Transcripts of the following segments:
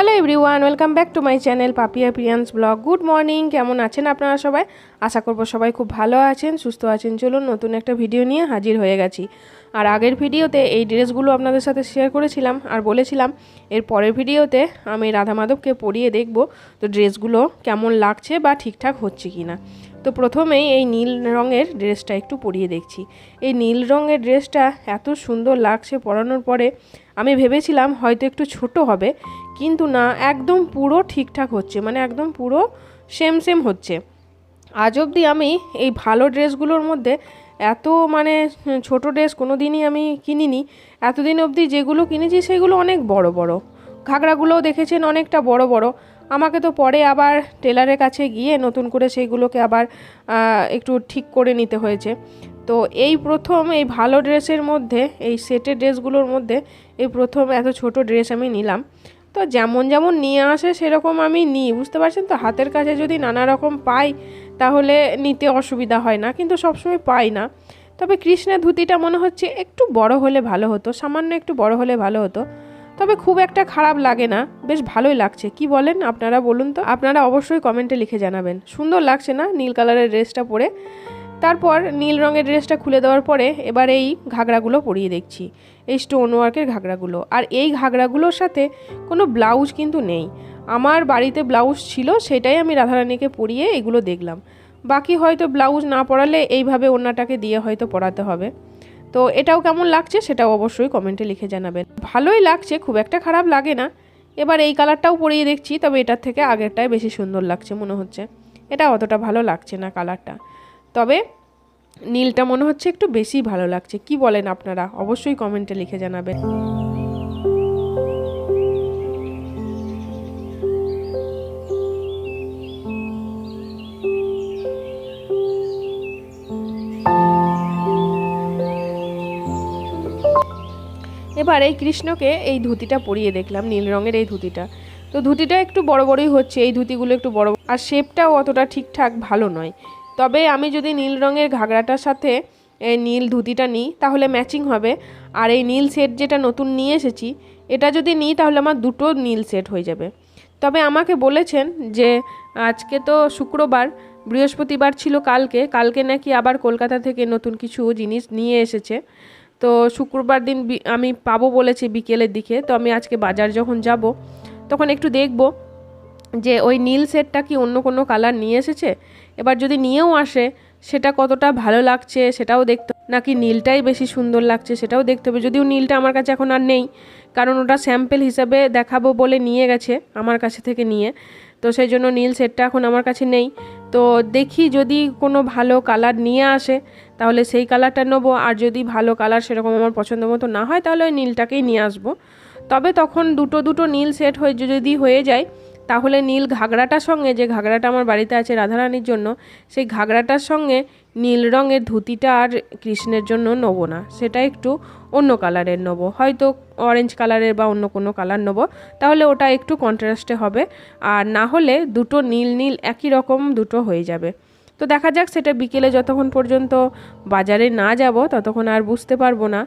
Hello everyone welcome back to my channel Papiya Priyans blog good morning কেমন আছেন আপনারা সবাই? আশা করব সবাই খুব ভালো আছেন, সুস্থ আছেন। চলুন নতুন একটা ভিডিও নিয়ে হাজির হয়ে গেছি। আর আগের ভিডিওতে এই ড্রেসগুলো আপনাদের সাথে শেয়ার করেছিলাম আর বলেছিলাম, এর পরের ভিডিওতে আমি রাধা মাধবকে পরিয়ে দেখব তো ড্রেসগুলো কেমন লাগছে বা ঠিকঠাক হচ্ছে কি না তো প্রথমেই এই নীল রঙের ড্রেসটা একটু পরিয়ে দেখছি। এই নীল রঙের ড্রেসটা এত সুন্দর লাগছে পরানোর পরে, আমি ভেবেছিলাম হয়তো একটু ছোট হবে, কিন্তু না, একদম পুরো ঠিকঠাক হচ্ছে মানে একদম পুরো সেম সেম হচ্ছে। আজ অবধি আমি এই ভালো ড্রেসগুলোর মধ্যে এত মানে ছোট ড্রেস কোনো দিনই আমি কিনিনি, এতদিন অবধি যেগুলো কিনেছি সেগুলো অনেক বড় বড়। ঘাগরাগুলোও দেখেছেন অনেকটা বড় বড়। আমাকে তো পরে আবার টেলারের কাছে গিয়ে নতুন করে সেইগুলোকে আবার একটু ঠিক করে নিতে হয়েছে। তো এই প্রথম এই ভালো ড্রেসের মধ্যে, এই সেটের ড্রেসগুলোর মধ্যে এই প্রথম এত ছোট ড্রেস আমি নিলাম। তো যেমন যেমন নিয়ে আসে সেরকম আমি নিই, বুঝতে পারছেন তো? হাতের কাছে যদি নানা রকম পাই, তাহলে নিতে অসুবিধা হয় না, কিন্তু সবসময় পাই না। তবে কৃষ্ণের ধুতিটা মনে হচ্ছে একটু বড় হলে ভালো হতো, সামান্য একটু বড় হলে ভালো হতো। তবে খুব একটা খারাপ লাগে না। বেশ ভালোই লাগছে। কি বলেন আপনারা বলুন তো? আপনারা অবশ্যই কমেন্টে লিখে জানাবেন। সুন্দর লাগছে না নীল কালারের ড্রেসটা পরে? তারপর নীল রঙের ড্রেসটা খুলে দেওয়ার পরে এবার এই ঘাগরাগুলো পরিয়ে দেখছি। এই স্টোন ওয়ার্কের ঘাগরাগুলো আর এই ঘাগরাগুলোর সাথে কোনো ব্লাউজ কিন্তু নেই। আমার বাড়িতে ব্লাউজ ছিল, সেটাই আমি রাধারানীকে পরিয়ে এগুলো দেখলাম। বাকি হয়তো ব্লাউজ না পরালে এইভাবে ওনাটাকে দিয়ে হয়তো পরাতে হবে। তো এটাও কেমন লাগছে সেটাও অবশ্যই কমেন্টে লিখে জানাবেন। ভালোই লাগছে, খুব একটা খারাপ লাগে না। এবার এই কালারটাও পরিয়ে দেখছি, তবে এটার থেকে আগেরটাই বেশি সুন্দর লাগছে মনে হচ্ছে। এটা অতটা ভালো লাগছে না কালারটা। তবে নীলটা মনে হচ্ছে একটু বেশি ভালো লাগছে, কি বলেন আপনারা? অবশ্যই কমেন্টে লিখে জানাবেন। এবার এই কৃষ্ণকে এই ধুতিটা পরিয়ে দেখলাম, নীল রঙের এই ধুতিটা। তো ধুতিটা একটু বড় বড়ই হচ্ছে, এই ধুতিগুলো একটু বড় আর শেপটাও অতটা ঠিকঠাক ভালো নয়। তবে আমি যদি নীল রঙের ঘাগরাটার সাথে এই নীল ধুতিটা নিই, তাহলে ম্যাচিং হবে। আর এই নীল সেট যেটা নতুন নিয়ে এসেছি, এটা যদি নিই, তাহলে আমার দুটো নীল সেট হয়ে যাবে। তবে আমাকে বলেছেন যে, আজকে তো শুক্রবার, বৃহস্পতিবার ছিল কালকে কালকে নাকি আবার কলকাতা থেকে নতুন কিছু জিনিস নিয়ে এসেছে। তো শুক্রবার দিন আমি পাবো বলেছি বিকেলের দিকে, তো আমি আজকে বাজার যখন যাব, তখন একটু দেখব যে ওই নীল সেটটা কি অন্য কোনো কালার নিয়ে এসেছে? এবার যদি নিয়েও আসে, সেটা কতটা ভালো লাগছে সেটাও দেখতে নাকি নীলটাই বেশি সুন্দর লাগছে সেটাও দেখতে হবে। যদিও নীলটা আমার কাছে এখন আর নেই, কারণ ওটা স্যাম্পেল হিসাবে দেখাবো বলে নিয়ে গেছে, আমার কাছে থেকে নিয়ে। তো সেই জন্য নীল সেটটা এখন আমার কাছে নেই। তো দেখি যদি কোনো ভালো কালার নিয়ে আসে তাহলে সেই কালারটা নেব। আর যদি ভালো কালার সেরকম আমার পছন্দ মতো না হয়, তাহলে ওই নীলটাকেই নিয়ে আসব। তবে তখন দুটো দুটো নীল সেট হয়ে যদি হয়ে যায়, তাহলে নীল ঘাগরাটার সঙ্গে, যে ঘাগরাটা আমার বাড়িতে আছে রাধারানীর জন্য, সেই ঘাগরাটার সঙ্গে নীল রঙের ধুতিটা আর কৃষ্ণের জন্য নেব না। সেটা একটু অন্য কালারের নেব। হয়তো অরেঞ্জ কালারের বা অন্য কোনো কালার নেব। তাহলে ওটা একটু কন্ট্রাস্টে হবে। আর না হলে দুটো নীল নীল একই রকম দুটো হয়ে যাবে। তো দেখা যাক, সেটা বিকেলে যতক্ষণ পর্যন্ত বাজারে না যাব, ততক্ষণ আর বুঝতে পারব না।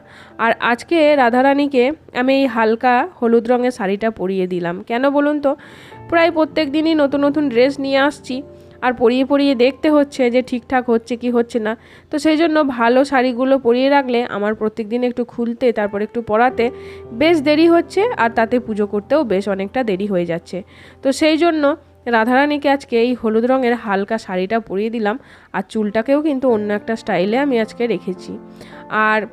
আর আজকে রাধারানীকে আমি এই হালকা হলুদ রঙের শাড়িটা পরিয়ে দিলাম। কেন বলুন তো? প্রায় প্রত্যেক দিনই নতুন নতুন ড্রেস নিয়ে আসছি। আর পরিয়ে পরিয়ে দেখতে হচ্ছে যে ঠিকঠাক হচ্ছে কি হচ্ছে না। তো সেই জন্য ভালো শাড়িগুলো পরিয়ে রাখলে, আমার প্রত্যেক দিন একটু খুলতে, তারপর একটু পরাতে বেশ দেরি হচ্ছে, আর তাতে পুজো করতেও বেশ অনেকটা দেরি হয়ে যাচ্ছে। তো সেই জন্য রাধারানীকে আজকে এই হলুদ রঙের হালকা শাড়িটা পরিয়ে দিলাম আর চুলটাকেও কিন্তু অন্য একটা স্টাইলে আমি আজকে রেখেছি। আর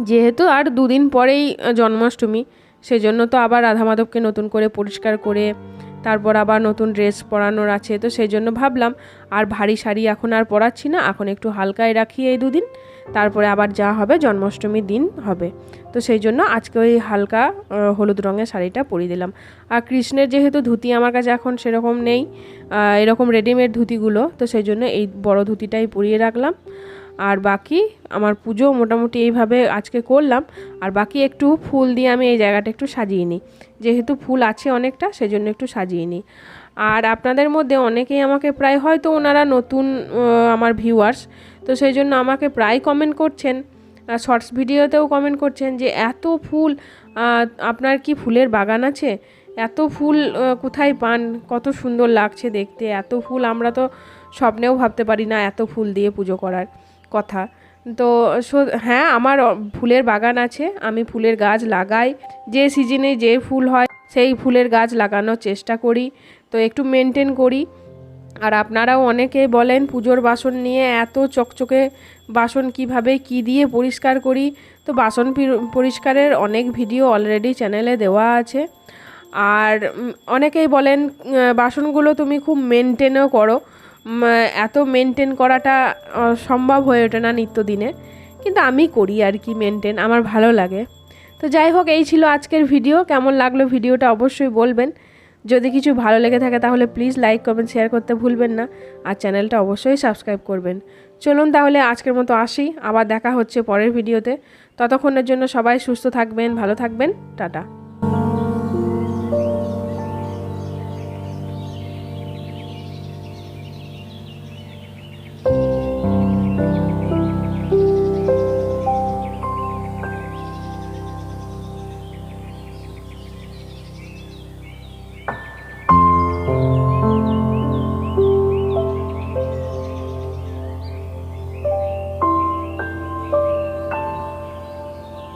যেহেতু আর দুদিন পরেই জন্মাষ্টমী, সেজন্য তো আবার রাধা মাধবকে নতুন করে পরিষ্কার করে তারপর আবার নতুন ড্রেস পরানোর আছে। তো সেই জন্য ভাবলাম, আর ভারী শাড়ি এখন আর পরাচ্ছি না, এখন একটু হালকায় রাখি এই দুদিন। তারপরে আবার যা হবে জন্মাষ্টমীর দিন হবে। তো সেই জন্য আজকে ওই হালকা হলুদ রঙের শাড়িটা পরিয়ে দিলাম। আর কৃষ্ণের যেহেতু ধুতি আমার কাছে এখন সেরকম নেই এরকম রেডিমেড ধুতিগুলো, তো সেই জন্য এই বড় ধুতিটাই পরিয়ে রাখলাম। আর বাকি আমার পুজো মোটামুটি এইভাবে আজকে করলাম। আর বাকি একটু ফুল দিয়ে আমি এই জায়গাটা একটু সাজিয়ে নিই। যেহেতু ফুল আছে অনেকটা, সেজন্য একটু সাজিয়ে নিই। আর আপনাদের মধ্যে অনেকেই আমাকে প্রায় হয়তো ওনারা নতুন আমার ভিউয়ার্স তো সেই জন্য আমাকে প্রায় কমেন্ট করছেন। শর্টস ভিডিওতেও কমেন্ট করছেন যে, এত ফুল আপনার কি ফুলের বাগান আছে? এত ফুল কোথায় পান? কত সুন্দর লাগছে দেখতে। এত ফুল আমরা তো স্বপ্নেও ভাবতে পারি না, এত ফুল দিয়ে পুজো করার। কথা। তো হ্যাঁ আমার ফুলের বাগান আছে, আমি ফুলের গাছ লাগাই। যে সিজনে যে ফুল হয়, সেই ফুলের গাছ লাগানোর চেষ্টা করি, তো একটু মেনটেন করি। আর আপনারাও অনেকে বলেন, পুজোর বাসন নিয়ে এত চকচকে বাসন কীভাবে কি দিয়ে পরিষ্কার করি? তো বাসন পরিষ্কারের অনেক ভিডিও অলরেডি চ্যানেলে দেওয়া আছে। আর অনেকেই বলেন বাসনগুলো তুমি খুব মেনটেনও করো। এত মেনটেন করাটা সম্ভব হয়ে ওঠে না নিত্যদিনে। কিন্তু আমি করি আর কি মেনটেন আমার ভালো লাগে। তো যাই হোক, এই ছিল আজকের ভিডিও কেমন লাগল ভিডিওটা অবশ্যই বলবেন। যদি কিছু ভালো লেগে থাকে তাহলে প্লিজ লাইক কমেন্ট শেয়ার করতে ভুলবেন না। আর চ্যানেলটা অবশ্যই সাবস্ক্রাইব করবেন। চলুন তাহলে আজকের মতো আসি। আবার দেখা হচ্ছে পরের ভিডিওতে ততক্ষণের জন্য সবাই সুস্থ থাকবেন, ভালো থাকবেন। টাটা।